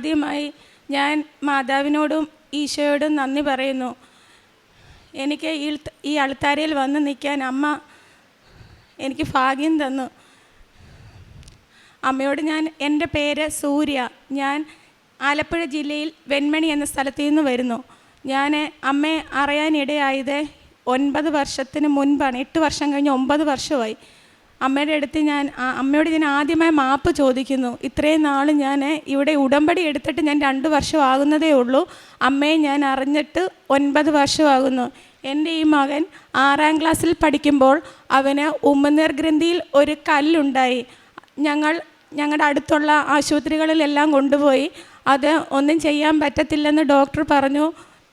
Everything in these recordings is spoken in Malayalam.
ആദ്യമായി ഞാൻ മാതാവിനോടും ഈശോയോടും നന്ദി പറയുന്നു. എനിക്ക് ഈ അൾത്താരയിൽ വന്ന് നിൽക്കാൻ അമ്മ എനിക്ക് ഭാഗ്യം തന്നു. അമ്മയോട് ഞാൻ എന്റെ പേര് സൂര്യ. ഞാൻ ആലപ്പുഴ ജില്ലയിൽ വെൺമണി എന്ന സ്ഥലത്തു നിന്ന് വരുന്നു. ഞാൻ അമ്മയെ അറിയാനിടയായത് ഒൻപത് വർഷത്തിന് മുൻപാണ്. എട്ട് വർഷം കഴിഞ്ഞ് ഒമ്പത് വർഷമായി. അമ്മയുടെ അടുത്ത് ഞാൻ അമ്മയോട് ഞാൻ ആദ്യമായി മാപ്പ് ചോദിക്കുന്നു. ഇത്രയും നാൾ ഞാൻ ഇവിടെ ഉടമ്പടി എടുത്തിട്ട് ഞാൻ രണ്ട് വർഷം ആകുന്നതേ ഉള്ളൂ. അമ്മയെ ഞാൻ അറിഞ്ഞിട്ട് ഒൻപത് വർഷമാകുന്നു. എന്റെ ഈ മകൻ ആറാം ക്ലാസ്സിൽ പഠിക്കുമ്പോൾ അവന് ഉമ്മനീർ ഗ്രന്ഥിയിൽ ഒരു കല്ലുണ്ടായി. ഞങ്ങൾ ഞങ്ങളുടെ അടുത്തുള്ള ആശുപത്രികളിലെല്ലാം കൊണ്ടുപോയി. അത് ഒന്നും ചെയ്യാൻ പറ്റത്തില്ലെന്ന് ഡോക്ടർ പറഞ്ഞു.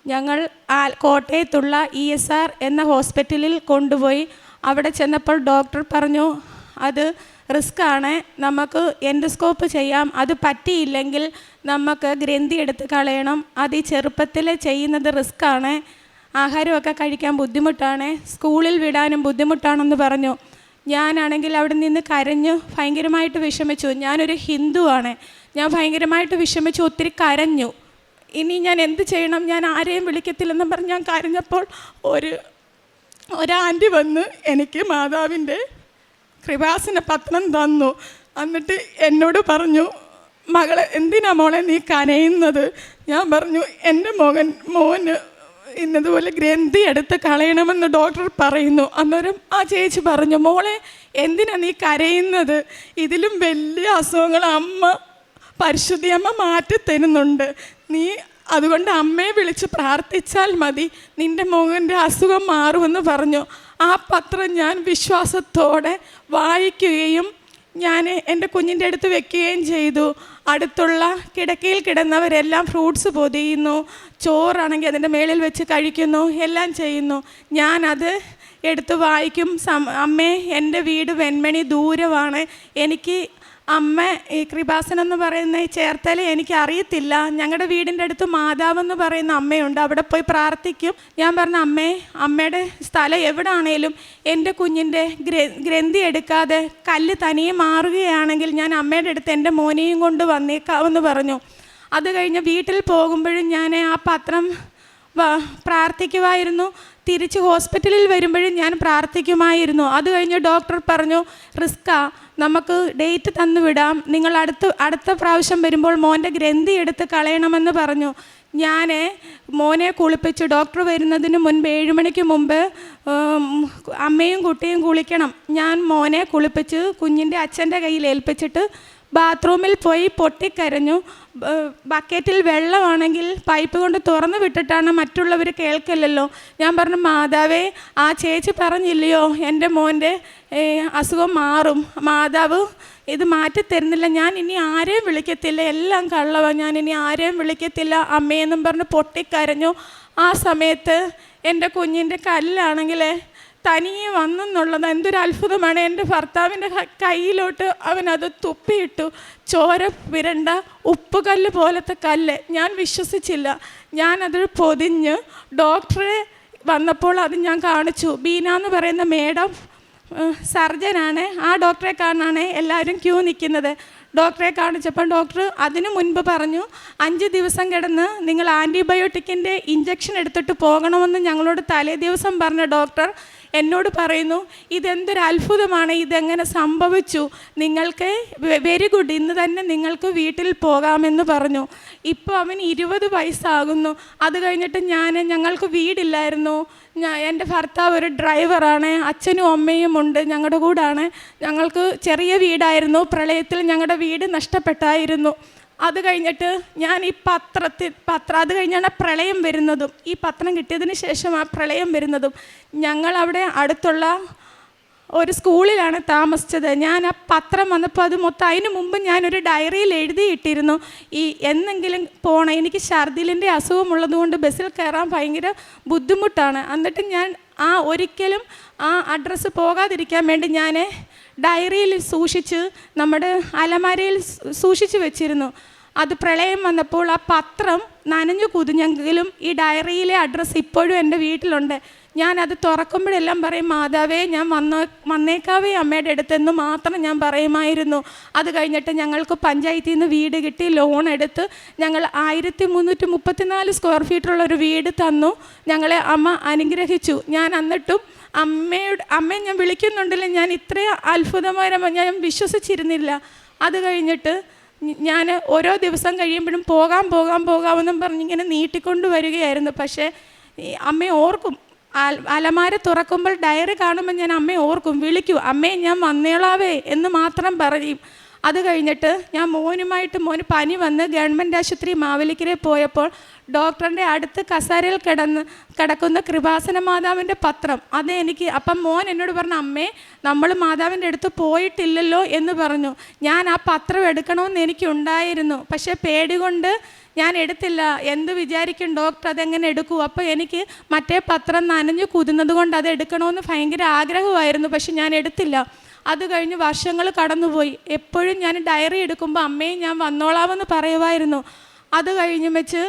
ഞങ്ങൾ കോട്ടയത്തുള്ള ഇ എസ് ആർ എന്ന ഹോസ്പിറ്റലിൽ കൊണ്ടുപോയി. അവിടെ ചെന്നപ്പോൾ ഡോക്ടർ പറഞ്ഞു അത് റിസ്ക് ആണ് നമുക്ക് എൻഡോസ്കോപ്പ് ചെയ്യാം അത് പറ്റിയില്ലെങ്കിൽ നമുക്ക് ഗ്രന്ഥി എടുത്ത് കളയണം അത് ഈ ചെറുപ്പത്തിൽ ചെയ്യുന്നത് റിസ്ക് ആണ് ആഹാരമൊക്കെ കഴിക്കാൻ ബുദ്ധിമുട്ടാണ് സ്കൂളിൽ വിടാനും ബുദ്ധിമുട്ടാണെന്ന് പറഞ്ഞു. ഞാനാണെങ്കിൽ അവിടെ നിന്ന് കരഞ്ഞു ഭയങ്കരമായിട്ട് വിഷമിച്ചു. ഞാനൊരു ഹിന്ദുവാണ് ഞാൻ ഭയങ്കരമായിട്ട് വിഷമിച്ചു ഒത്തിരി കരഞ്ഞു. ഇനി ഞാൻ എന്ത് ചെയ്യണം? ഞാൻ ആരെയും വിളിക്കത്തില്ലെന്ന് പറഞ്ഞ് ഞാൻ കരഞ്ഞപ്പോൾ ഒരു ഒരാന്റി വന്ന് എനിക്ക് മാതാവിന്റെ കൃപാസന പത്രം തന്നു. എന്നിട്ട് എന്നോട് പറഞ്ഞു മകളെ എന്തിനാ മോളെ നീ കരയുന്നത്? ഞാൻ പറഞ്ഞു എന്റെ മകൻ മോന് ഇന്നതുപോലെ ഗ്രന്ഥി എടുത്ത് കളയണമെന്ന് ഡോക്ടർ പറയുന്നു. അന്നേരം ആ ചേച്ചി പറഞ്ഞു മോളെ എന്തിനാ നീ കരയുന്നത്? ഇതിലും വലിയ അസുഖങ്ങൾ അമ്മ പരിശുദ്ധി അമ്മ മാറ്റി തരുന്നുണ്ട് നീ അതുകൊണ്ട് അമ്മയെ വിളിച്ച് പ്രാർത്ഥിച്ചാൽ മതി. നിന്റെ മോഹന്റെ അസുഖം മാറുമെന്ന് പറഞ്ഞു. ആ പത്രം ഞാൻ വിശ്വാസത്തോടെ വായിക്കുകയും ഞാൻ എന്റെ കുഞ്ഞിന്റെ അടുത്ത് വെക്കുകയും ചെയ്തു. അടുത്തുള്ള കിടക്കയിൽ കിടന്നവരെല്ലാം ഫ്രൂട്ട്സ് പൊതിയുന്നു. ചോറാണെങ്കിൽ അതിന്റെ മേളിൽ വെച്ച് കഴിക്കുന്നു. എല്ലാം ചെയ്യുന്നു. ഞാനത് എടുത്ത് വായിക്കും. സം അമ്മേ എന്റെ വീട് വെൺമണി ദൂരമാണ്. എനിക്ക് അമ്മ ഈ കൃപാസൻ എന്ന് പറയുന്ന ഈ ചേർത്തല എനിക്ക് അറിയത്തില്ല. ഞങ്ങളുടെ വീടിന്റെ അടുത്ത് മാതാവ് എന്ന് പറയുന്ന അമ്മയുണ്ട്. അവിടെ പോയി പ്രാർത്ഥിക്കും. ഞാൻ പറഞ്ഞ അമ്മേ അമ്മയുടെ സ്ഥലം എവിടാണേലും എന്റെ കുഞ്ഞിന്റെ ഗ്ര ഗ്രന്ഥി എടുക്കാതെ കല്ല് തനിയെ മാറുകയാണെങ്കിൽ ഞാൻ അമ്മയുടെ അടുത്ത് എന്റെ മോനെയും കൊണ്ട് വന്നേക്കാമെന്ന് പറഞ്ഞു. അത് കഴിഞ്ഞ് വീട്ടിൽ പോകുമ്പോഴും ഞാൻ ആ പത്രം പ്രാർത്ഥിക്കുമായിരുന്നു തിരിച്ച് ഹോസ്പിറ്റലിൽ വരുമ്പോഴും ഞാൻ പ്രാർത്ഥിക്കുമായിരുന്നു. അത് കഴിഞ്ഞ് ഡോക്ടർ പറഞ്ഞു റിസ്ക നമുക്ക് ഡേറ്റ് തന്നു വിടാം. നിങ്ങൾ അടുത്ത അടുത്ത പ്രാവശ്യം വരുമ്പോൾ മോന്റെ ഗ്രന്ഥി എടുത്ത് കളയണമെന്ന് പറഞ്ഞു. ഞാൻ മോനെ കുളിപ്പിച്ച്. ഡോക്ടർ വരുന്നതിന് മുൻപ് ഏഴ് മണിക്ക് മുമ്പ് അമ്മയും കുട്ടിയും കുളിക്കണം. ഞാൻ മോനെ കുളിപ്പിച്ച് കുഞ്ഞിന്റെ അച്ഛന്റെ കയ്യിൽ ഏൽപ്പിച്ചിട്ട് ബാത്റൂമിൽ പോയി പൊട്ടിക്കരഞ്ഞു. ബക്കറ്റിൽ വെള്ളമാണെങ്കിൽ പൈപ്പ് കൊണ്ട് തുറന്നു വിട്ടിട്ടാണ് മറ്റുള്ളവർ കേൾക്കില്ലല്ലോ ഞാൻ പറഞ്ഞു മാതാവേ ആ ചേച്ചി പറഞ്ഞില്ലയോ? എന്റെ മോന്റെ അസുഖം മാറും. മാതാവ് ഇത് മാറ്റി തരുന്നില്ല. ഞാൻ ഇനി ആരെയും വിളിക്കത്തില്ല. എല്ലാം കള്ളവ. ഞാൻ ഇനി ആരെയും വിളിക്കത്തില്ല. അമ്മയെന്നും പറഞ്ഞ് പൊട്ടിക്കരഞ്ഞു. ആ സമയത്ത് എന്റെ കുഞ്ഞിന്റെ കല്ലാണെങ്കിൽ തനിയെ വന്നെന്നുള്ളത് എന്തൊരു അത്ഭുതമാണ്. എന്റെ ഭർത്താവിന്റെ കയ്യിലോട്ട് അവനത് തുപ്പിയിട്ടു. ചോര വിരണ്ട ഉപ്പുകല്ല് പോലത്തെ കല്ല്. ഞാൻ വിശ്വസിച്ചില്ല. ഞാനത് പൊതിഞ്ഞ് ഡോക്ടറെ വന്നപ്പോൾ അത് ഞാൻ കാണിച്ചു. ബീന എന്ന് പറയുന്ന മേഡം സർജനാണ്. ആ ഡോക്ടറെ കാണാണ് എല്ലാവരും ക്യൂ നിൽക്കുന്നത്. ഡോക്ടറെ കാണിച്ചപ്പോൾ ഡോക്ടർ അതിനു മുൻപ് പറഞ്ഞു അഞ്ച് ദിവസം കിടന്ന് നിങ്ങൾ ആന്റിബയോട്ടിക്കിന്റെ ഇഞ്ചക്ഷൻ എടുത്തിട്ട് പോകണമെന്ന് ഞങ്ങളോട് തലേ ദിവസം പറഞ്ഞ ഡോക്ടർ എന്നോട് പറയുന്നു ഇതെന്തൊരു അത്ഭുതമാണ് ഇതെങ്ങനെ സംഭവിച്ചു? നിങ്ങൾക്ക് വെരി ഗുഡ് ഇന്ന് തന്നെ നിങ്ങൾക്ക് വീട്ടിൽ പോകാമെന്ന് പറഞ്ഞു. ഇപ്പോൾ അവൻ ഇരുപത് വയസ്സാകുന്നു. അത് കഴിഞ്ഞിട്ട് ഞാൻ ഞങ്ങൾക്ക് വീടില്ലായിരുന്നു. എന്റെ ഭർത്താവ് ഒരു ഡ്രൈവറാണ് അച്ഛനും അമ്മയും ഉണ്ട് ഞങ്ങളുടെ കൂടാണ്. ഞങ്ങൾക്ക് ചെറിയ വീടായിരുന്നു. പ്രളയത്തിൽ ഞങ്ങളുടെ വീട് നഷ്ടപ്പെട്ടായിരുന്നു. അത് കഴിഞ്ഞിട്ട് ഞാൻ ഈ പത്രത്തിൽ പത്രം അത് കഴിഞ്ഞാണ് പ്രളയം വരുന്നതും. ഈ പത്രം കിട്ടിയതിന് ശേഷം ആ പ്രളയം വരുന്നതും. ഞങ്ങൾ അവിടെ അടുത്തുള്ള ഒരു സ്കൂളിലാണ് താമസിച്ചത്. ഞാൻ ആ പത്രം വന്നപ്പോൾ അത് മൊത്തം അതിന് മുമ്പ് ഞാനൊരു ഡയറിയിൽ എഴുതിയിട്ടിരുന്നു. ഈ എന്നെങ്കിലും പോകണം എനിക്ക് ഛർദിലിന്റെ അസുഖമുള്ളതുകൊണ്ട് ബസ്സിൽ കയറാൻ ഭയങ്കര ബുദ്ധിമുട്ടാണ്. എന്നിട്ട് ഞാൻ ആ ഒരിക്കലും ആ അഡ്രസ്സ് പോകാതിരിക്കാൻ വേണ്ടി ഞാൻ ഡയറിയിൽ സൂക്ഷിച്ച് നമ്മുടെ അലമാരയിൽ സൂക്ഷിച്ച് വെച്ചിരുന്നു. അത് പ്രളയം വന്നപ്പോൾ ആ പത്രം നനഞ്ഞു കുതിഞ്ഞെങ്കിലും ഈ ഡയറിയിലെ അഡ്രസ്സ് ഇപ്പോഴും എന്റെ വീട്ടിലുണ്ട്. ഞാനത് തുറക്കുമ്പോഴെല്ലാം പറയും മാതാവേ ഞാൻ വന്ന വന്നേക്കാവേ അമ്മയുടെ അടുത്തെന്ന് മാത്രം ഞാൻ പറയുമായിരുന്നു. അത് കഴിഞ്ഞിട്ട് ഞങ്ങൾക്ക് പഞ്ചായത്തിൽ നിന്ന് വീട് കിട്ടി ലോൺ എടുത്ത് ഞങ്ങൾ ആയിരത്തി മുന്നൂറ്റി മുപ്പത്തിനാല് സ്ക്വയർ ഫീറ്റുള്ള ഒരു വീട് തന്നു. ഞങ്ങളെ അമ്മ അനുഗ്രഹിച്ചു. ഞാൻ എന്നിട്ടും അമ്മയുടെ അമ്മയെ ഞാൻ വിളിക്കുന്നുണ്ടല്ലോ ഞാൻ ഇത്രയും അത്ഭുതമായ ഞാൻ വിശ്വസിച്ചിരുന്നില്ല. അത് കഴിഞ്ഞിട്ട് ഞാൻ ഓരോ ദിവസം കഴിയുമ്പോഴും പോകാം പോകാം പോകാമെന്നും പറഞ്ഞ് ഇങ്ങനെ നീട്ടിക്കൊണ്ട് വരികയായിരുന്നു. പക്ഷേ അമ്മയെ ഓർക്കും അലമാര തുറക്കുമ്പോൾ ഡയറി കാണുമ്പോൾ ഞാൻ അമ്മയെ ഓർക്കും വിളിക്കൂ. അമ്മേ ഞാൻ വന്നേളാവേ എന്ന് മാത്രം പറയും. അത് കഴിഞ്ഞിട്ട് ഞാൻ മോനുമായിട്ട് മോന് പനി വന്ന് ഗവൺമെന്റ് ആശുപത്രി മാവേലിക്കരെ പോയപ്പോൾ ഡോക്ടറിന്റെ അടുത്ത് കസാരയിൽ കിടന്ന് കിടക്കുന്ന കൃപാസന മാതാവിന്റെ പത്രം. അത് എനിക്ക് അപ്പം മോൻ എന്നോട് പറഞ്ഞു അമ്മേ നമ്മൾ മാതാവിന്റെ അടുത്ത് പോയിട്ടില്ലല്ലോ എന്ന് പറഞ്ഞു. ഞാൻ ആ പത്രം എടുക്കണമെന്ന് എനിക്കുണ്ടായിരുന്നു പക്ഷേ പേടി കൊണ്ട് ഞാൻ എടുത്തില്ല എന്ത് വിചാരിക്കും ഡോക്ടർ അതെങ്ങനെ എടുക്കൂ? അപ്പോൾ എനിക്ക് മറ്റേ പത്രം നനഞ്ഞു കുതിർന്നത് കൊണ്ട് അത് എടുക്കണമെന്ന് ഭയങ്കര ആഗ്രഹമായിരുന്നു പക്ഷെ ഞാൻ എടുത്തില്ല. അത് കഴിഞ്ഞ് വർഷങ്ങൾ കടന്നുപോയി. എപ്പോഴും ഞാൻ ഡയറി എടുക്കുമ്പോൾ അമ്മയും ഞാൻ വന്നോളാമെന്ന് പറയുമായിരുന്നു. അത് കഴിഞ്ഞു വെച്ച്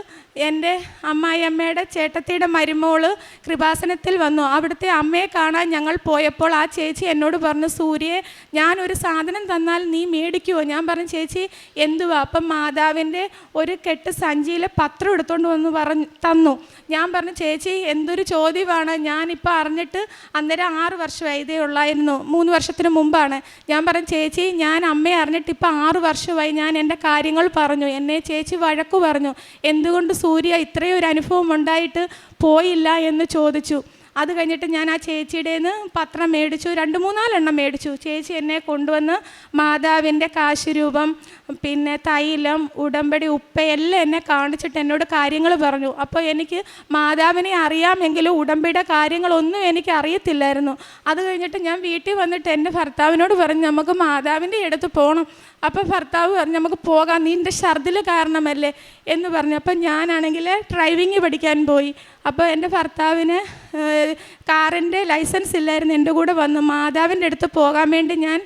എന്റെ അമ്മായിയമ്മയുടെ ചേട്ടത്തിയുടെ മരുമോൾ കൃപാസനത്തിൽ വന്നു. അവിടുത്തെ അമ്മയെ കാണാൻ ഞങ്ങൾ പോയപ്പോൾ ആ ചേച്ചി എന്നോട് പറഞ്ഞു സൂര്യയെ ഞാനൊരു സാധനം തന്നാൽ നീ മേടിക്കുമോ ഞാൻ പറഞ്ഞു ചേച്ചി എന്തുവാ? അപ്പം മാതാവിന്റെ ഒരു കെട്ട് സഞ്ചിയിൽ പത്രം എടുത്തുകൊണ്ട് വന്ന് പറഞ്ഞു തന്നു. ഞാൻ പറഞ്ഞു ചേച്ചി എന്തൊരു ചോദ്യമാണ്? ഞാനിപ്പോൾ അറിഞ്ഞിട്ട് അന്നേരം ആറ് വർഷമായി ഇതേ ഉള്ളായിരുന്നു. മൂന്ന് വർഷത്തിന് മുമ്പാണ്. ഞാൻ പറഞ്ഞു ചേച്ചി ഞാൻ അമ്മയെ അറിഞ്ഞിട്ട് ഇപ്പോൾ ആറ് വർഷമായി ഞാൻ എന്റെ കാര്യങ്ങൾ പറഞ്ഞു. എന്നെ ചേച്ചി വഴക്കു പറഞ്ഞു. എന്തുകൊണ്ട് സൂര്യ ഇത്രയും ഒരു അനുഭവം ഉണ്ടായിട്ട് പോയില്ല? എന്ന് ചോദിച്ചു. അത് കഴിഞ്ഞിട്ട് ഞാൻ ആ ചേച്ചിയുടെ നിന്ന് പത്രം മേടിച്ചു. രണ്ട് മൂന്നാലെണ്ണം മേടിച്ചു. ചേച്ചി എന്നെ കൊണ്ടുവന്ന് മാതാവിന്റെ കാശുരൂപം പിന്നെ തൈലം ഉടമ്പടി ഉപ്പ എല്ലാം എന്നെ കാണിച്ചിട്ട് എന്നോട് കാര്യങ്ങൾ പറഞ്ഞു. അപ്പോൾ എനിക്ക് മാതാവിനെ അറിയാമെങ്കിലും ഉടമ്പടിയുടെ കാര്യങ്ങളൊന്നും എനിക്ക് അറിയത്തില്ലായിരുന്നു. അത് കഴിഞ്ഞിട്ട് ഞാൻ വീട്ടിൽ വന്നിട്ട് എന്റെ ഭർത്താവിനോട് പറഞ്ഞു നമുക്ക് മാതാവിന്റെ അടുത്ത് പോകണം അപ്പോൾ ഭർത്താവ് പറഞ്ഞു നമുക്ക് പോകാം. നീ എന്റെ ഛർദിൽ കാരണമല്ലേ? എന്ന് പറഞ്ഞു. അപ്പം ഞാനാണെങ്കിൽ ഡ്രൈവിങ് പഠിക്കാൻ പോയി. അപ്പോൾ എന്റെ ഭർത്താവിന് കാറിന്റെ ലൈസൻസ് ഇല്ലായിരുന്നു. എന്റെ കൂടെ വന്നു. മാതാവിന്റെ അടുത്ത് പോകാൻ വേണ്ടി ഞാൻ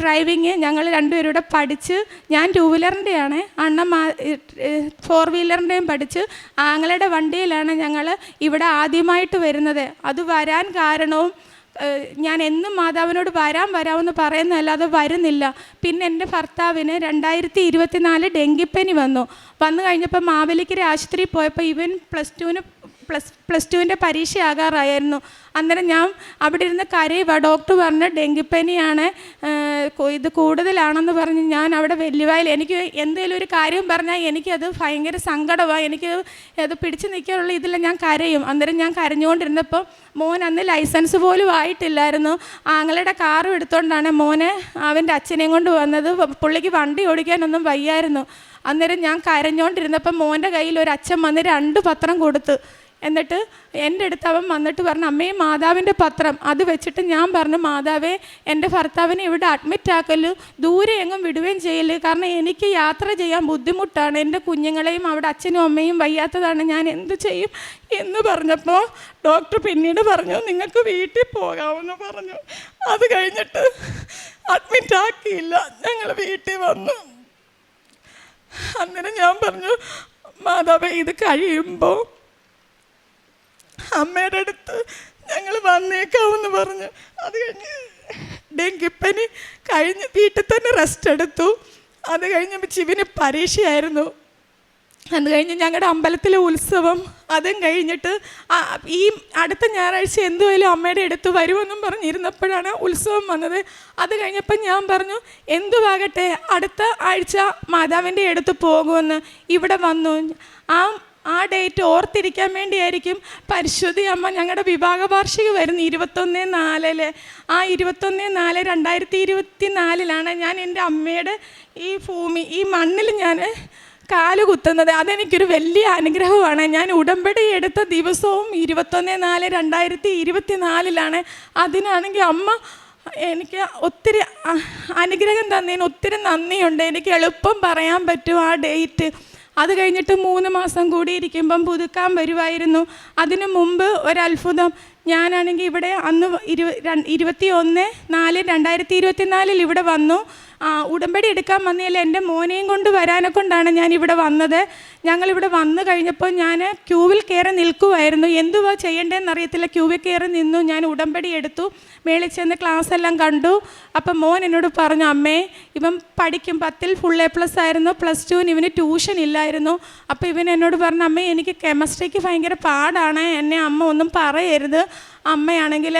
ഡ്രൈവിങ് ഞങ്ങൾ രണ്ടുപേരൂടെ പഠിച്ച് ഞാൻ ടൂ വീലറിന്റെയാണ് അണ്ണ മാ ഫോർ വീലറിന്റെയും പഠിച്ച് ആങ്ങളുടെ വണ്ടിയിലാണ് ഞങ്ങൾ ഇവിടെ ആദ്യമായിട്ട് വരുന്നത്. അത് വരാൻ കാരണവും ഞാൻ എന്നും മാതാവിനോട് വരാൻ വരാമെന്ന് പറയുന്നതല്ലാതെ വരുന്നില്ല. പിന്നെ എന്റെ ഭർത്താവിന് രണ്ടായിരത്തി ഇരുപത്തിനാല് ഡെങ്കിപ്പനി വന്നു. വന്നു കഴിഞ്ഞപ്പോൾ മാവേലിക്കര ആശുപത്രിയിൽ പോയപ്പോൾ ഇവൻ പ്ലസ് ടുവിന് പ്ലസ് പ്ലസ് ടുവിന്റെ പരീക്ഷ ആകാറായിരുന്നു അന്നേരം ഞാൻ അവിടെ ഇരുന്ന് കരയുക. ഡോക്ടർ പറഞ്ഞ് ഡെങ്കിപ്പനിയാണ് ഇത് കൂടുതലാണെന്ന് പറഞ്ഞ് ഞാൻ അവിടെ വെല്ലുവായിൽ. എനിക്ക് എന്തെങ്കിലും ഒരു കാര്യം പറഞ്ഞാൽ എനിക്കത് ഭയങ്കര സങ്കടമാണ് എനിക്ക് അത് പിടിച്ചു നിൽക്കാനുള്ള ഇതിൽ ഞാൻ കരയും. അന്നേരം ഞാൻ കരഞ്ഞുകൊണ്ടിരുന്നപ്പോൾ മോൻ അന്ന് ലൈസൻസ് പോലും ആയിട്ടില്ലായിരുന്നു. ആങ്ങളുടെ കാറും എടുത്തുകൊണ്ടാണ് മോനെ അവന്റെ അച്ഛനെയും കൊണ്ട് വന്നത്. പുള്ളിക്ക് വണ്ടി ഓടിക്കാനൊന്നും വയ്യായിരുന്നു. അന്നേരം ഞാൻ കരഞ്ഞുകൊണ്ടിരുന്നപ്പോൾ മോന്റെ കയ്യിൽ ഒരു അച്ഛൻ വന്ന് രണ്ട് പത്രം കൊടുത്ത്. എന്നിട്ട് എന്റെ അടുത്ത് അവൻ വന്നിട്ട് പറഞ്ഞു അമ്മേ മാതാവിന്റെ പത്രം. അത് വെച്ചിട്ട് ഞാൻ പറഞ്ഞു മാതാവേ എന്റെ ഭർത്താവിനെ ഇവിടെ അഡ്മിറ്റ് ആക്കൽ ദൂരെ എങ്ങും വിടുകയും ചെയ്യൽ. കാരണം എനിക്ക് യാത്ര ചെയ്യാൻ ബുദ്ധിമുട്ടാണ്. എന്റെ കുഞ്ഞുങ്ങളെയും അവിടെ അച്ഛനും അമ്മയും വയ്യാത്തതാണ്. ഞാൻ എന്ത് ചെയ്യും? എന്ന് പറഞ്ഞപ്പോൾ ഡോക്ടർ പിന്നീട് പറഞ്ഞു നിങ്ങൾക്ക് വീട്ടിൽ പോകാമെന്ന് പറഞ്ഞു. അത് കഴിഞ്ഞിട്ട് അഡ്മിറ്റ് ആക്കിയില്ല. ഞങ്ങൾ വീട്ടിൽ വന്നു. അന്നേരം ഞാൻ പറഞ്ഞു മാതാവേ ഇത് കഴിയുമ്പോൾ അമ്മയുടെ അടുത്ത് ഞങ്ങൾ വന്നേക്കാവെന്ന് പറഞ്ഞു. അത് കഴിഞ്ഞ് ഡെങ്കിപ്പനി കഴിഞ്ഞ് വീട്ടിൽ തന്നെ റെസ്റ്റ് എടുത്തു. അത് കഴിഞ്ഞ് ശിവന് പരീക്ഷയായിരുന്നു. അത് കഴിഞ്ഞ് ഞങ്ങളുടെ അമ്പലത്തിലെ ഉത്സവം അതും കഴിഞ്ഞിട്ട് ഈ അടുത്ത ഞായറാഴ്ച എന്തുമായാലും അമ്മയുടെ അടുത്ത് വരുമെന്നും പറഞ്ഞിരുന്നപ്പോഴാണ് ഉത്സവം വന്നത്. അത് കഴിഞ്ഞപ്പോൾ ഞാൻ പറഞ്ഞു എന്തുവാകട്ടെ അടുത്ത ആഴ്ച മാതാവിന്റെ അടുത്ത് പോകുമെന്ന് ഇവിടെ വന്നു. ആ ആ ഡേറ്റ് ഓർത്തിരിക്കാൻ വേണ്ടിയായിരിക്കും പരിശുദ്ധി അമ്മ ഞങ്ങളുടെ വിവാഹ വാർഷിക വരുന്നു ഇരുപത്തൊന്ന് നാലിൽ. ആ ഇരുപത്തൊന്ന് നാല് രണ്ടായിരത്തി ഇരുപത്തി നാലിലാണ് ഞാൻ എന്റെ അമ്മയുടെ ഈ ഭൂമി ഈ മണ്ണിൽ ഞാൻ കാൽ കുത്തുന്നത്. അതെനിക്കൊരു വലിയ അനുഗ്രഹമാണ്. ഞാൻ ഉടമ്പടി എടുത്ത ദിവസവും ഇരുപത്തൊന്ന് നാല് രണ്ടായിരത്തി ഇരുപത്തി നാലിലാണ് അതിനാണെങ്കിൽ അമ്മ എനിക്ക് ഒത്തിരി അനുഗ്രഹം തന്നതിന് ഒത്തിരി നന്ദിയുണ്ട്. എനിക്ക് എളുപ്പം പറയാൻ പറ്റും ആ ഡേറ്റ് അത് കഴിഞ്ഞിട്ട് മൂന്ന് മാസം കൂടി ഇരിക്കുമ്പം പുതുക്കാൻ വരുമായിരുന്നു അതിനു മുമ്പ് ഒരത്ഭുതം. ഞാനാണെങ്കിൽ ഇവിടെ അന്ന് ഇരു ഇരുപത്തി ഒന്ന് നാല് രണ്ടായിരത്തി ഇരുപത്തി നാലിൽ ഇവിടെ വന്നു. ആ, ഉടമ്പടി എടുക്കാൻ വന്നതിൽ എന്റെ മോനെയും കൊണ്ട് വരാനെ കൊണ്ടാണ് ഞാൻ ഇവിടെ വന്നത്. ഞങ്ങളിവിടെ വന്നു കഴിഞ്ഞപ്പോൾ ഞാൻ ക്യൂവിൽ കയറി നിൽക്കുമായിരുന്നു എന്തുവാ ചെയ്യേണ്ടതെന്ന് അറിയത്തില്ല. ക്യൂവിൽ കയറി നിന്നു ഞാൻ ഉടമ്പടി എടുത്തു. മേളിൽ ചെന്ന് ക്ലാസ് എല്ലാം കണ്ടു. അപ്പം മോൻ എന്നോട് പറഞ്ഞു അമ്മേ ഇവൻ പഠിക്കും. പത്തിൽ ഫുൾ എ പ്ലസ് ആയിരുന്നു. പ്ലസ് ടുവിന് ഇവന് ട്യൂഷൻ ഇല്ലായിരുന്നു. അപ്പോൾ ഇവൻ എന്നോട് പറഞ്ഞു അമ്മേ എനിക്ക് കെമിസ്ട്രിക്ക് ഭയങ്കര പാടാണ്. എന്നെ അമ്മ ഒന്നും പറയരുത്. അമ്മയാണെങ്കിൽ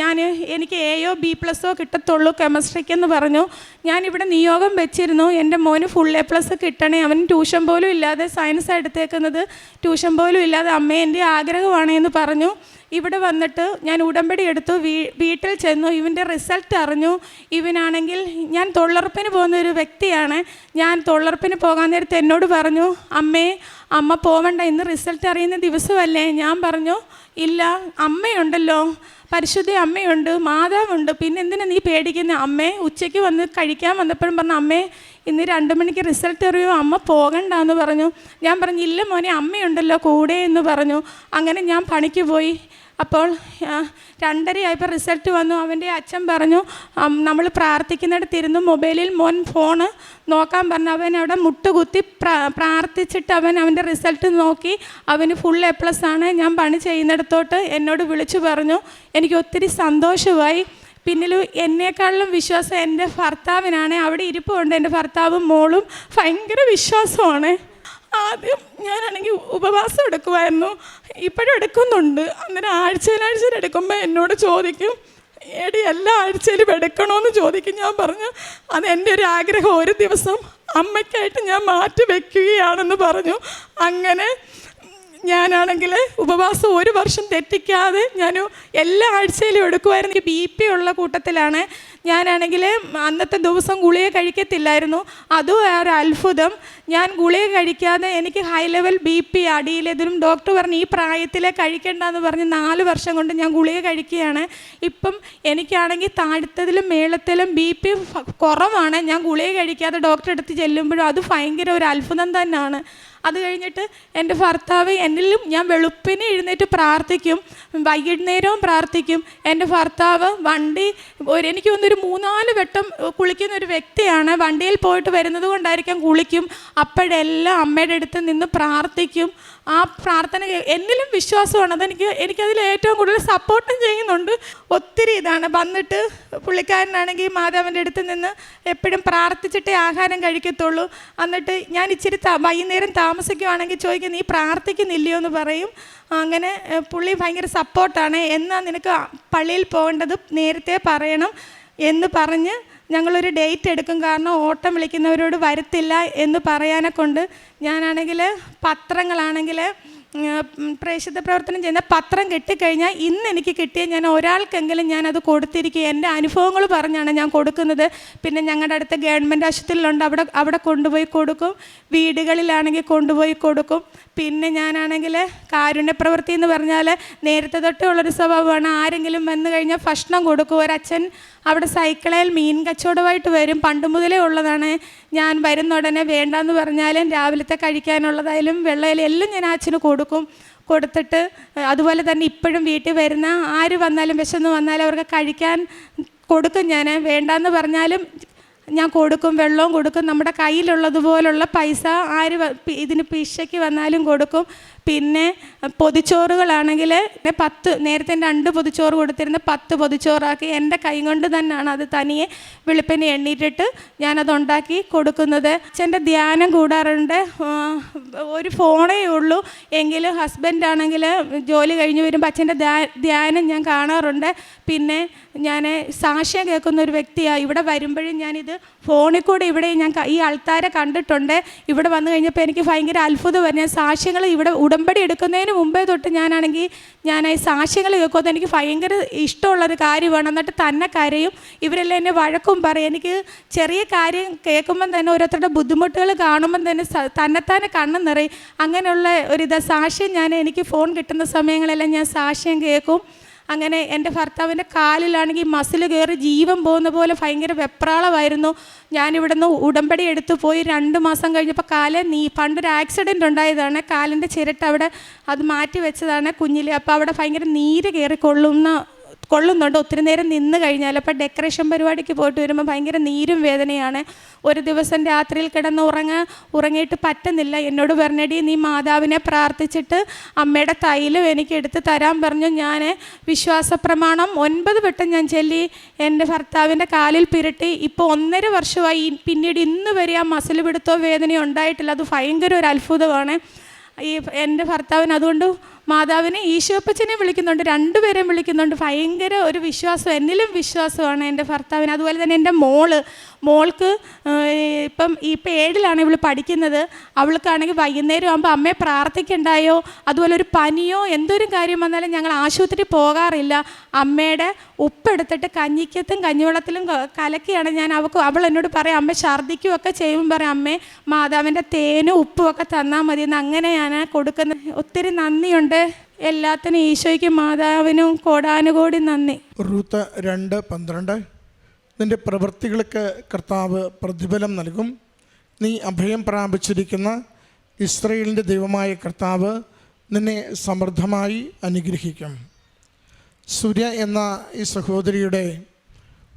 ഞാൻ എനിക്ക് എയോ ബി പ്ലസോ കിട്ടത്തുള്ളൂ കെമിസ്ട്രിക്ക് എന്ന് പറഞ്ഞു. ഞാനിവിടെ നിയോഗം വെച്ചിരുന്നു. എന്റെ മോന് ഫുൾ എ പ്ലസ് കിട്ടണേ. അവൻ ട്യൂഷൻ പോലും ഇല്ലാതെ സയൻസ് എടുത്തേക്കുന്നത്. ട്യൂഷൻ പോലും ഇല്ലാതെ അമ്മ എന്റെ ആഗ്രഹമാണ് എന്ന് പറഞ്ഞു. ഇവിടെ വന്നിട്ട് ഞാൻ ഉടമ്പടി എടുത്തു. വീ വീട്ടിൽ ചെന്നു. ഇവന്റെ റിസൾട്ട് അറിഞ്ഞു. ഇവനാണെങ്കിൽ ഞാൻ തൊഴിലുറപ്പിന് പോകുന്ന ഒരു വ്യക്തിയാണ്. ഞാൻ തൊഴിലുറപ്പിന് പോകാൻ നേരത്തെ എന്നോട് പറഞ്ഞു അമ്മേ അമ്മ പോവണ്ട. ഇന്ന് റിസൾട്ട് അറിയുന്ന ദിവസമല്ലേ? ഞാൻ പറഞ്ഞു ഇല്ല അമ്മയുണ്ടല്ലോ. പരിശുദ്ധ അമ്മയുണ്ട് മാതാവുണ്ട്. പിന്നെ എന്തിനാ നീ പേടിക്കുന്ന? അമ്മേ ഉച്ചയ്ക്ക് വന്ന് കഴിക്കാൻ വന്നപ്പോഴും പറഞ്ഞു അമ്മേ ഇന്ന് രണ്ട് മണിക്ക് റിസൾട്ട് അറിയോ? അമ്മ പോകണ്ട എന്ന് പറഞ്ഞു. ഞാൻ പറഞ്ഞു ഇല്ല മോനെ അമ്മയുണ്ടല്ലോ കൂടെ എന്ന് പറഞ്ഞു. അങ്ങനെ ഞാൻ പണിക്ക് പോയി. അപ്പോൾ രണ്ടരയായപ്പോൾ റിസൾട്ട് വന്നു. അവന്റെ അച്ഛൻ പറഞ്ഞു നമ്മൾ പ്രാർത്ഥിക്കുന്നിടത്തിരുന്ന് മൊബൈലിൽ മോൻ ഫോണ് നോക്കാൻ പറഞ്ഞു. അവൻ അവിടെ മുട്ടുകുത്തി പ്രാർത്ഥിച്ചിട്ട് അവൻ അവന്റെ റിസൾട്ട് നോക്കി. അവന് ഫുൾ എ പ്ലസ് ആണ്. ഞാൻ പണി ചെയ്യുന്നിടത്തോട്ട് എന്നോട് വിളിച്ചു പറഞ്ഞു. എനിക്ക് ഒത്തിരി സന്തോഷമായി. പിന്നിൽ എന്നേക്കാളിലും വിശ്വാസം എന്റെ ഭർത്താവിനാണ്. അവിടെ ഇരിപ്പുണ്ട് എന്റെ ഭർത്താവും മോളും. ഭയങ്കര വിശ്വാസമാണ്. ആദ്യം ഞാനാണെങ്കിൽ ഉപവാസം എടുക്കുമായിരുന്നു. ഇപ്പോഴും എടുക്കുന്നുണ്ട്. അന്നേരം ആഴ്ചയിലാഴ്ചയിൽ എടുക്കുമ്പോൾ എന്നോട് ചോദിക്കും എടി എല്ലാ ആഴ്ചയിലും എടുക്കണമെന്ന് ചോദിക്കും. ഞാൻ പറഞ്ഞു അത് എന്റെ ഒരു ആഗ്രഹം. ഒരു ദിവസം അമ്മയ്ക്കായിട്ട് ഞാൻ മാറ്റി വയ്ക്കുകയാണെന്ന് പറഞ്ഞു. അങ്ങനെ ഞാനാണെങ്കിൽ ഉപവാസം ഒരു വർഷം തെറ്റിക്കാതെ ഞാൻ എല്ലാ ആഴ്ചയിലും എടുക്കുമായിരുന്നു എനിക്ക് ബി പി ഉള്ള കൂട്ടത്തിലാണ്. ഞാനാണെങ്കിൽ അന്നത്തെ ദിവസം ഗുളിക കഴിക്കത്തില്ലായിരുന്നു. അതും ഒരു അത്ഭുതം. ഞാൻ ഗുളിക കഴിക്കാതെ എനിക്ക് ഹൈ ലെവൽ ബി പി അടിയിലെതിരും ഡോക്ടർ പറഞ്ഞു ഈ പ്രായത്തിലെ കഴിക്കേണ്ടെന്ന് പറഞ്ഞ് നാല് വർഷം കൊണ്ട് ഞാൻ ഗുളിക കഴിക്കുകയാണ്. ഇപ്പം എനിക്കാണെങ്കിൽ താഴ്ത്തതിലും മേളത്തിലും ബി പി കുറവാണ്. ഞാൻ ഗുളിക കഴിക്കാതെ ഡോക്ടറെ അടുത്ത് ചെല്ലുമ്പോഴും അത് ഭയങ്കര ഒരു അത്ഭുതം തന്നെയാണ് അത് കഴിഞ്ഞിട്ട് എന്റെ ഭർത്താവ് എന്നിലും ഞാൻ വെളുപ്പിന് എഴുന്നേറ്റ് പ്രാർത്ഥിക്കും വൈകുന്നേരവും പ്രാർത്ഥിക്കും. എന്റെ ഭർത്താവ് വണ്ടി ഒരു എനിക്ക് തോന്നുന്നൊരു മൂന്നാൽ വട്ടം കുളിക്കുന്ന ഒരു വ്യക്തിയാണ്. വണ്ടിയിൽ പോയിട്ട് വരുന്നത് കൊണ്ടായിരിക്കാം കുളിക്കും. അപ്പോഴെല്ലാം അമ്മയുടെ അടുത്ത് നിന്ന് പ്രാർത്ഥിക്കും. ആ പ്രാർത്ഥന എന്നിലും വിശ്വാസമാണ്. അതെനിക്ക് എനിക്കതിൽ ഏറ്റവും കൂടുതൽ സപ്പോർട്ടും ചെയ്യുന്നുണ്ട്. ഒത്തിരി ഇതാണ്. വന്നിട്ട് പുള്ളിക്കാരനാണെങ്കിൽ മാതാവിന്റെ അടുത്ത് നിന്ന് എപ്പോഴും പ്രാർത്ഥിച്ചിട്ടേ ആഹാരം കഴിക്കത്തുള്ളൂ. എന്നിട്ട് ഞാൻ ഇച്ചിരി വൈകുന്നേരം താമസിക്കുവാണെങ്കിൽ ചോദിക്കും നീ പ്രാർത്ഥിക്കുന്നില്ലയോ? എന്ന് പറയും. അങ്ങനെ പുള്ളി ഭയങ്കര സപ്പോർട്ടാണ് എന്നാൽ നിനക്ക് പള്ളിയിൽ പോകേണ്ടത് നേരത്തെ പറയണം എന്ന് പറഞ്ഞ് ഞങ്ങളൊരു ഡേറ്റ് എടുക്കും കാരണം ഓട്ടം വിളിക്കുന്നവരോട് വരത്തില്ല എന്ന് പറയാനെ കൊണ്ട് ഞാനാണെങ്കിൽ പത്രങ്ങളാണെങ്കിൽ പ്രേക്ഷിത പ്രവർത്തനം ചെയ്യുന്ന പത്രം കിട്ടിക്കഴിഞ്ഞാൽ ഇന്ന് എനിക്ക് കിട്ടിയ ഞാൻ ഒരാൾക്കെങ്കിലും ഞാനത് കൊടുത്തിരിക്കുക എന്റെ അനുഭവങ്ങൾ പറഞ്ഞാണ് ഞാൻ കൊടുക്കുന്നത്. പിന്നെ ഞങ്ങളുടെ അടുത്ത ഗവൺമെന്റ് ആശുപത്രിയിലുണ്ട്. അവിടെ അവിടെ കൊണ്ടുപോയി കൊടുക്കും. വീടുകളിലാണെങ്കിൽ കൊണ്ടുപോയി കൊടുക്കും. പിന്നെ ഞാനാണെങ്കിൽ കാരുണ്യപ്രവൃത്തി എന്ന് പറഞ്ഞാൽ നേരത്തെ തൊട്ടേ ഉള്ളൊരു സ്വഭാവമാണ്. ആരെങ്കിലും വന്നു കഴിഞ്ഞാൽ ഭക്ഷണം കൊടുക്കും ഒരച്ഛൻ അവിടെ സൈക്കിളിൽ മീൻ കച്ചവടമായിട്ട് വരും. പണ്ട് മുതലേ ഉള്ളതാണ്. ഞാൻ വരുന്ന ഉടനെ വേണ്ടാന്ന് പറഞ്ഞാലും രാവിലത്തെ കഴിക്കാനുള്ളതായാലും വെള്ളയിലും എല്ലാം ഞാൻ അച്ഛന് കൊടുക്കും. കൊടുത്തിട്ട് അതുപോലെ തന്നെ ഇപ്പോഴും വീട്ടിൽ വരുന്ന ആര് വന്നാലും വിശന്ന് വന്നാലും അവർക്ക് കഴിക്കാൻ കൊടുക്കും ഞാൻ. വേണ്ടാന്ന് പറഞ്ഞാലും ഞാൻ കൊടുക്കും വെള്ളവും കൊടുക്കും നമ്മുടെ കയ്യിലുള്ളതുപോലുള്ള പൈസ ആര് ഇതിന് പിശയ്ക്ക് വന്നാലും കൊടുക്കും. പിന്നെ പൊതിച്ചോറുകളാണെങ്കിൽ പത്ത് നേരത്തെ രണ്ട് പൊതിച്ചോറ് കൊടുത്തിരുന്ന പത്ത് പൊതിച്ചോറാക്കി എന്റെ കൈ കൊണ്ട് തന്നെയാണ് അത് തനിയെ വെളുപ്പിനെ എണ്ണീറ്റിട്ട് ഞാനത് ഉണ്ടാക്കി കൊടുക്കുന്നത്. അച്ഛന്റെ ധ്യാനം കൂടാറുണ്ട്. ഒരു ഫോണേ ഉള്ളൂ. എങ്കിലും ഹസ്ബൻഡാണെങ്കിൽ ജോലി കഴിഞ്ഞ് വരുമ്പോൾ അച്ഛന്റെ ധ്യാനം ഞാൻ കാണാറുണ്ട്. പിന്നെ ഞാൻ സാക്ഷ്യം കേൾക്കുന്ന ഒരു വ്യക്തിയാണ് ഇവിടെ വരുമ്പോഴും ഞാനിത് ഫോണിൽ കൂടെ ഇവിടെ ഞാൻ ഈ ആൾക്കാരെ കണ്ടിട്ടുണ്ട്. ഇവിടെ വന്നു കഴിഞ്ഞപ്പോൾ എനിക്ക് ഭയങ്കര അത്ഭുതമായിരുന്നു ഞാൻ സാക്ഷ്യങ്ങൾ ഇവിടെ ഉടമ്പടി എടുക്കുന്നതിന് മുമ്പേ തൊട്ട് ഞാനാണെങ്കിൽ ഞാൻ ഈ സാക്ഷ്യങ്ങൾ കേൾക്കുമ്പോൾ എനിക്ക് ഭയങ്കര ഇഷ്ടമുള്ളൊരു കാര്യമാണ്. എന്നിട്ട് തന്നെ കരയും. ഇവരെല്ലാം എന്നെ വഴക്കും പറയും. എനിക്ക് ചെറിയ കാര്യം കേൾക്കുമ്പം തന്നെ ഓരോരുത്തരുടെ ബുദ്ധിമുട്ടുകൾ കാണുമ്പം തന്നെ തന്നെത്താനെ കണ്ണ് നിറയും. അങ്ങനെയുള്ള ഒരിത് സാക്ഷ്യം ഞാൻ എനിക്ക് ഫോൺ കിട്ടുന്ന സമയങ്ങളെല്ലാം ഞാൻ സാക്ഷ്യം കേൾക്കും. അങ്ങനെ എന്റെ ഭർത്താവിന്റെ കാലിലാണെങ്കിൽ മസിൽ കയറി ജീവൻ പോകുന്ന പോലെ ഭയങ്കര വെപ്രാളമായിരുന്നു. ഞാനിവിടുന്ന് ഉടമ്പടി എടുത്തു പോയി രണ്ട് മാസം കഴിഞ്ഞപ്പോൾ കാൽ നീ പണ്ടൊരു ആക്സിഡന്റ് ഉണ്ടായതാണ്. കാലിന്റെ ചിരട്ട അവിടെ അത് മാറ്റി വെച്ചതാണ് കുഞ്ഞിൽ അപ്പോൾ അവിടെ ഭയങ്കര നീര് കയറി കൊള്ളുന്ന കൊള്ളുന്നുണ്ട്. ഒത്തിരി നേരം നിന്ന് കഴിഞ്ഞാൽ അപ്പോൾ ഡെക്കറേഷൻ പരിപാടിക്ക് പോയിട്ട് വരുമ്പോൾ ഭയങ്കര നീരും വേദനയാണ്. ഒരു ദിവസം രാത്രിയിൽ കിടന്ന് ഉറങ്ങ ഉറങ്ങിയിട്ട് പറ്റുന്നില്ല. എന്നോട് പറഞ്ഞടി നീ മാതാവിനെ പ്രാർത്ഥിച്ചിട്ട് അമ്മയുടെ തൈലും എനിക്ക് എടുത്ത് തരാൻ പറഞ്ഞു. ഞാൻ വിശ്വാസ പ്രമാണം ഒൻപത് വട്ടം ഞാൻ ചൊല്ലി. എന്റെ ഭർത്താവിന്റെ കാലിൽ പിരട്ടി. ഇപ്പോൾ ഒന്നര വർഷമായി പിന്നീട് ഇന്ന് വരെ ആ മസിൽ പിടുത്തോ വേദനയോ ഉണ്ടായിട്ടില്ല. അത് ഭയങ്കര ഒരു അത്ഭുതമാണ്. ഈ എന്റെ ഭർത്താവിന് അതുകൊണ്ട് മാതാവിനെ ഈശോപ്പച്ചനെ വിളിക്കുന്നുണ്ട് രണ്ടുപേരെയും വിളിക്കുന്നുണ്ട്. ഭയങ്കര ഒരു വിശ്വാസം എന്നിലും വിശ്വാസമാണ് എന്റെ ഭർത്താവിന്. അതുപോലെ തന്നെ എന്റെ മോൾ മോൾക്ക് ഇപ്പം ഇപ്പം ഏഴിലാണ് ഇവൾ പഠിക്കുന്നത്. അവൾക്കാണെങ്കിൽ വൈകുന്നേരം ആകുമ്പോൾ അമ്മയെ പ്രാർത്ഥിക്കണ്ടായോ? അതുപോലെ ഒരു പനിയോ എന്തൊരു കാര്യം വന്നാലും ഞങ്ങൾ ആശുപത്രി പോകാറില്ല. അമ്മയുടെ ഉപ്പെടുത്തിട്ട് കഞ്ഞിക്കത്തും കഞ്ഞിവെള്ളത്തിലും കലക്കിയാണ് ഞാൻ അവൾക്ക് അവൾ എന്നോട് പറയും അമ്മ ഛർദ്ദിക്കുകയൊക്കെ ചെയ്യുമ്പോൾ പറയും അമ്മേ മാതാവിന്റെ തേനും ഉപ്പും ഒക്കെ തന്നാൽ മതി എന്ന് അങ്ങനെ ഞാൻ കൊടുക്കുന്നത് ഒത്തിരി നന്ദിയുണ്ട്. എല്ലാത്തിനും ഈശോയ്ക്കും മാതാവിനും കോടാനുകോടി നന്ദി. രണ്ട് പന്ത്രണ്ട്. നിന്റെ പ്രവൃത്തികൾക്ക് കർത്താവ് പ്രതിഫലം നൽകും. നീ അഭയം പ്രാപിച്ചിരിക്കുന്ന ഇസ്രയേലിന്റെ ദൈവമായ കർത്താവ് നിന്നെ സമൃദ്ധമായി അനുഗ്രഹിക്കും. സൂര്യ എന്ന ഈ സഹോദരിയുടെ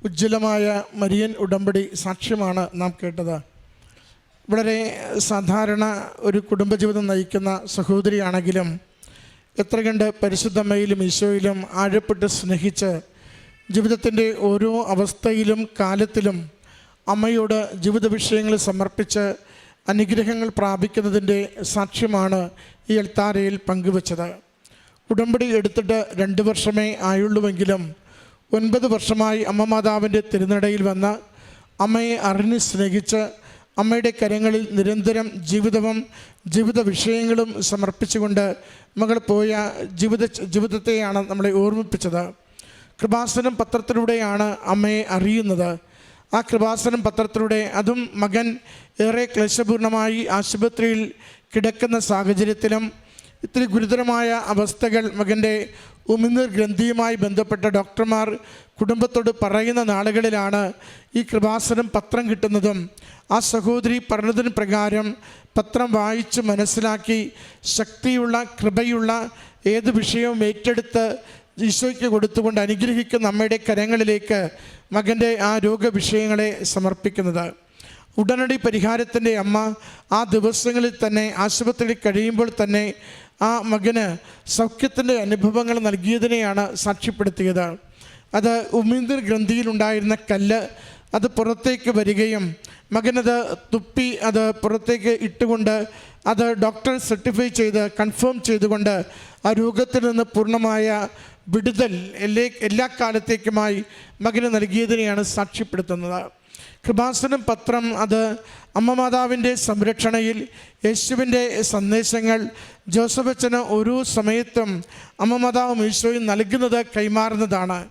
ഉജ്ജ്വലമായ മരിയൻ ഉടമ്പടി സാക്ഷ്യമാണ് നാം കേട്ടത്. വളരെ സാധാരണ ഒരു കുടുംബജീവിതം നയിക്കുന്ന സഹോദരിയാണെങ്കിലും എത്ര കണ്ട് പരിശുദ്ധമ്മയിലും ഈശോയിലും ആഴപ്പെട്ട് സ്നേഹിച്ച് ജീവിതത്തിന്റെ ഓരോ അവസ്ഥയിലും കാലത്തിലും അമ്മയോട് ജീവിത വിഷയങ്ങൾ സമർപ്പിച്ച് അനുഗ്രഹങ്ങൾ പ്രാപിക്കുന്നതിന്റെ സാക്ഷ്യമാണ് ഈ എൽത്താരയിൽ പങ്കുവച്ചത്. ഉടമ്പടി എടുത്തിട്ട് രണ്ട് വർഷമേ ആയുള്ളൂവെങ്കിലും ഒൻപത് വർഷമായി അമ്മ മാതാവിന്റെ തിരുനടയിൽ വന്ന് അമ്മയെ അറിഞ്ഞ് സ്നേഹിച്ച് അമ്മയുടെ കരങ്ങളിൽ നിരന്തരം ജീവിതവും ജീവിത വിഷയങ്ങളും സമർപ്പിച്ചുകൊണ്ട് മകൾ പോയ ജീവിത ജീവിതത്തെയാണ് നമ്മളെ ഓർമ്മിപ്പിച്ചത്. കൃപാസനം പത്രത്തിലൂടെയാണ് അമ്മയെ അറിയുന്നത്. ആ കൃപാസനം പത്രത്തിലൂടെ അതും മകൻ ഏറെ ക്ലേശപൂർണമായി ആശുപത്രിയിൽ കിടക്കുന്ന സാഹചര്യത്തിലും ഇത്തിരി ഗുരുതരമായ അവസ്ഥകൾ മകന്റെ ഉമിനീർ ഗ്രന്ഥിയുമായി ബന്ധപ്പെട്ട ഡോക്ടർമാർ കുടുംബത്തോട് പറയുന്ന നാളുകളിലാണ് ഈ കൃപാസനം പത്രം കിട്ടുന്നതും ആ സഹോദരി പറഞ്ഞതിന് പ്രകാരം പത്രം വായിച്ച് മനസ്സിലാക്കി ശക്തിയുള്ള കൃപയുള്ള ഏത് വിഷയവും ഏറ്റെടുത്ത് ഈശോയ്ക്ക് കൊടുത്തുകൊണ്ട് അനുഗ്രഹിക്കുന്ന അമ്മയുടെ കരങ്ങളിലേക്ക് മകന്റെ ആ രോഗവിഷയങ്ങളെ സമർപ്പിക്കുന്നത്. ഉടനടി പരിഹാരത്തിന്റെ അമ്മ ആ ദിവസങ്ങളിൽ തന്നെ ആശുപത്രിയിൽ കഴിയുമ്പോൾ തന്നെ ആ മകന് സൗഖ്യത്തിന്റെ അനുഭവങ്ങൾ നൽകിയതിനെയാണ് സാക്ഷ്യപ്പെടുത്തിയത്. അത് ഉമീന്ദർ ഗ്രന്ഥിയിലുണ്ടായിരുന്ന കല്ല് അത് പുറത്തേക്ക് വരികയും മകനത് തുപ്പി അത് പുറത്തേക്ക് ഇട്ടുകൊണ്ട് അത് ഡോക്ടർ സർട്ടിഫൈ ചെയ്ത് കൺഫേം ചെയ്തുകൊണ്ട് ആ രോഗത്തിൽ നിന്ന് പൂർണമായ വിടുതൽ എല്ലാ എല്ലാ കാലത്തേക്കുമായി മകന് നൽകിയതിനെയാണ് സാക്ഷ്യപ്പെടുത്തുന്നത്. കൃപാസനം പത്രം അത് അമ്മ മാതാവിന്റെ സംരക്ഷണയിൽ യേശുവിന്റെ സന്ദേശങ്ങൾ ജോസഫ് അച്ഛന് ഓരോ സമയത്തും അമ്മ മാതാവും ഈശോയും നൽകുന്നത് കൈമാറുന്നതാണ്.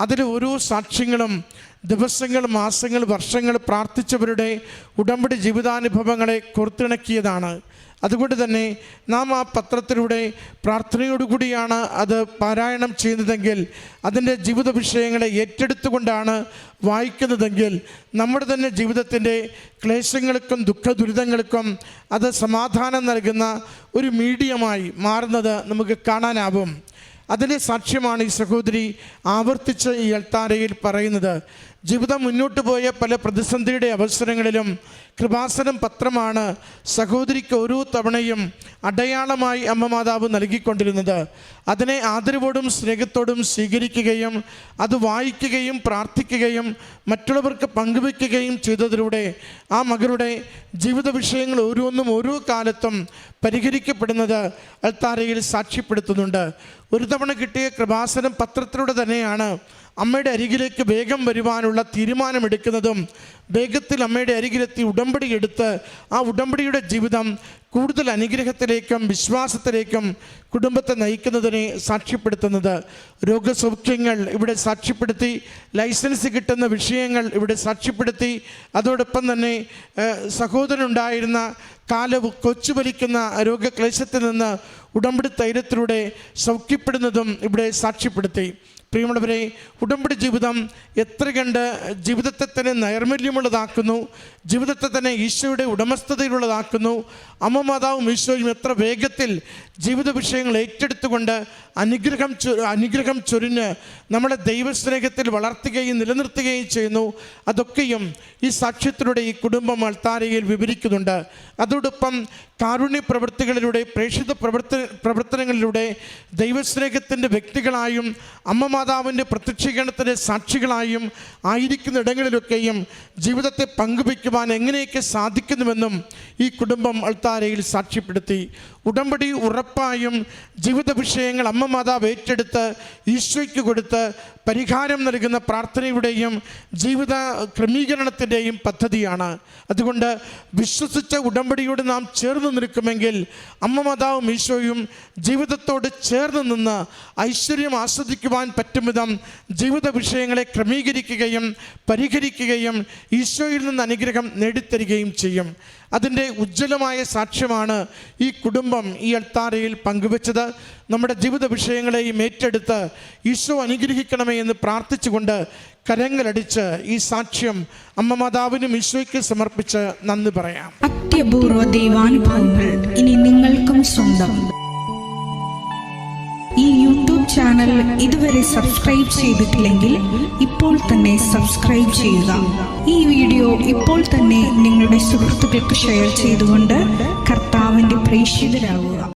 അതിൽ ഓരോ സാക്ഷ്യങ്ങളും ദിവസങ്ങൾ മാസങ്ങൾ വർഷങ്ങൾ പ്രാർത്ഥിച്ചവരുടെ ഉടമ്പടി ജീവിതാനുഭവങ്ങളെ കോർത്തിണക്കിയതാണ്. അതുകൊണ്ട് തന്നെ നാം ആ പത്രത്തിലൂടെ പ്രാർത്ഥനയോടുകൂടിയാണ് അത് പാരായണം ചെയ്യുന്നതെങ്കിൽ അതിന്റെ ജീവിത വിഷയങ്ങളെ ഏറ്റെടുത്തുകൊണ്ടാണ് വായിക്കുന്നതെങ്കിൽ നമ്മുടെ തന്നെ ജീവിതത്തിന്റെ ക്ലേശങ്ങൾക്കും ദുഃഖ ദുരിതങ്ങൾക്കും അത് സമാധാനം നൽകുന്ന ഒരു മീഡിയമായി മാറുന്നത് നമുക്ക് കാണാനാവും. അതിന്റെ സാക്ഷ്യമാണ് ഈ സഹോദരി ആവർത്തിച്ച് ഈ അൾത്താരയിൽ പറയുന്നത്. ജീവിതം മുന്നോട്ട് പോയ പല പ്രതിസന്ധിയുടെ അവസരങ്ങളിലും കൃപാസനം പത്രമാണ് സഹോദരിക്ക് ഓരോ തവണയും അടയാളമായി അമ്മ മാതാവ് നൽകിക്കൊണ്ടിരുന്നത്. അതിനെ ആദരവോടും സ്നേഹത്തോടും സ്വീകരിക്കുകയും അത് വായിക്കുകയും പ്രാർത്ഥിക്കുകയും മറ്റുള്ളവർക്ക് പങ്കുവയ്ക്കുകയും ചെയ്തതിലൂടെ ആ മകളുടെ ജീവിത വിഷയങ്ങൾ ഓരോന്നും ഓരോ കാലത്തും പരിഹരിക്കപ്പെടുന്നത് അൽത്താരയിൽ സാക്ഷ്യപ്പെടുത്തുന്നുണ്ട്. ഒരു തവണ കിട്ടിയ കൃപാസനം പത്രത്തിലൂടെ തന്നെയാണ് അമ്മയുടെ അരികിലേക്ക് വേഗം വരുവാനുള്ള തീരുമാനമെടുക്കുന്നതും വേഗത്തിൽ അമ്മയുടെ അരികിലെത്തി ഉടമ്പടി എടുത്ത് ആ ഉടമ്പടിയുടെ ജീവിതം കൂടുതൽ അനുഗ്രഹത്തിലേക്കും വിശ്വാസത്തിലേക്കും കുടുംബത്തെ നയിക്കുന്നതിനെ സാക്ഷ്യപ്പെടുത്തുന്നത്. രോഗസൗഖ്യങ്ങൾ ഇവിടെ സാക്ഷ്യപ്പെടുത്തി ലൈസൻസ് കിട്ടുന്ന വിഷയങ്ങൾ ഇവിടെ സാക്ഷ്യപ്പെടുത്തി. അതോടൊപ്പം തന്നെ സഹോദരനുണ്ടായിരുന്ന കാല കൊച്ചു വലിക്കുന്ന രോഗക്ലേശത്തിൽ നിന്ന് ഉടമ്പടി തൈരത്തിലൂടെ സൗഖ്യപ്പെടുന്നതും ഇവിടെ സാക്ഷ്യപ്പെടുത്തി. പ്രിയമുള്ളവരെ ഉടമ്പടി ജീവിതം എത്ര കണ്ട് ജീവിതത്തെ തന്നെ നൈർമല്യമുള്ളതാക്കുന്നു ജീവിതത്തെ തന്നെ ഈശോയുടെ ഉടമസ്ഥതയിലുള്ളതാക്കുന്നു. അമ്മ മാതാവും ഈശോയും എത്ര വേഗത്തിൽ ജീവിത വിഷയങ്ങൾ ഏറ്റെടുത്തുകൊണ്ട് അനുഗ്രഹം അനുഗ്രഹം ചൊരിഞ്ഞ് നമ്മളെ ദൈവസ്നേഹത്തിൽ വളർത്തുകയും നിലനിർത്തുകയും ചെയ്യുന്നു. അതൊക്കെയും ഈ സാക്ഷ്യത്തിലൂടെ ഈ കുടുംബം അൾത്താരയിൽ വിവരിക്കുന്നുണ്ട്. അതോടൊപ്പം കാരുണ്യ പ്രവൃത്തികളിലൂടെ പ്രേക്ഷിത പ്രവർത്ത പ്രവർത്തനങ്ങളിലൂടെ ദൈവസ്നേഹത്തിന്റെ വ്യക്തികളായും അമ്മ മാതാവിന്റെ പ്രത്യക്ഷീകരണത്തിന്റെ സാക്ഷികളായും ആയിരിക്കുന്ന ഇടങ്ങളിലൊക്കെയും ജീവിതത്തെ പങ്കുവയ്ക്കുവാൻ എങ്ങനെയൊക്കെ സാധിക്കുന്നുവെന്നും ഈ കുടുംബം അൾത്താരയിൽ സാക്ഷ്യപ്പെടുത്തി. ഉടമ്പടി ഉറപ്പായും ജീവിത വിഷയങ്ങൾ അമ്മ മാതാവ് ഏറ്റെടുത്ത് ഈശോയ്ക്ക് കൊടുത്ത് പരിഹാരം നൽകുന്ന പ്രാർത്ഥനയുടെയും ജീവിത ക്രമീകരണത്തിന്റെയും പദ്ധതിയാണ്. അതുകൊണ്ട് വിശ്വസിച്ച ഉടമ്പടിയോട് നാം ചേർന്ന് നിൽക്കുമെങ്കിൽ അമ്മ മാതാവും ഈശോയും ജീവിതത്തോട് ചേർന്ന് നിന്ന് ഐശ്വര്യം ആസ്വദിക്കുവാൻ പറ്റും വിധം ജീവിത വിഷയങ്ങളെ ക്രമീകരിക്കുകയും പരിഹരിക്കുകയും ഈശോയിൽ നിന്ന് അനുഗ്രഹം നേടിത്തരികയും ചെയ്യും. അതിന്റെ ഉജ്ജ്വലമായ സാക്ഷ്യമാണ് ഈ കുടുംബം ഈ അൾത്താരയിൽ പങ്കുവച്ചത്. നമ്മുടെ ജീവിത വിഷയങ്ങളെയും ഏറ്റെടുത്ത് ഈശോ അനുഗ്രഹിക്കണമേ എന്ന് പ്രാർത്ഥിച്ചുകൊണ്ട് കരങ്ങളടിച്ച് ഈ സാക്ഷ്യം അമ്മ മാതാവിനും ഈശോയ്ക്ക് സമർപ്പിച്ച് നന്ദി പറയാം. അത്യപൂർവ ദൈവാനുഭവങ്ങൾ ഇനി നിങ്ങൾക്കും സ്വന്തം. ഈ യൂട്യൂബ് ചാനൽ ഇതുവരെ സബ്സ്ക്രൈബ് ചെയ്തിട്ടില്ലെങ്കിൽ ഇപ്പോൾ തന്നെ സബ്സ്ക്രൈബ് ചെയ്യുക. ഈ വീഡിയോ ഇപ്പോൾ തന്നെ നിങ്ങളുടെ സുഹൃത്തുക്കൾക്ക് ഷെയർ ചെയ്തുകൊണ്ട് കർത്താവിന്റെ പ്രേക്ഷിതരാകുക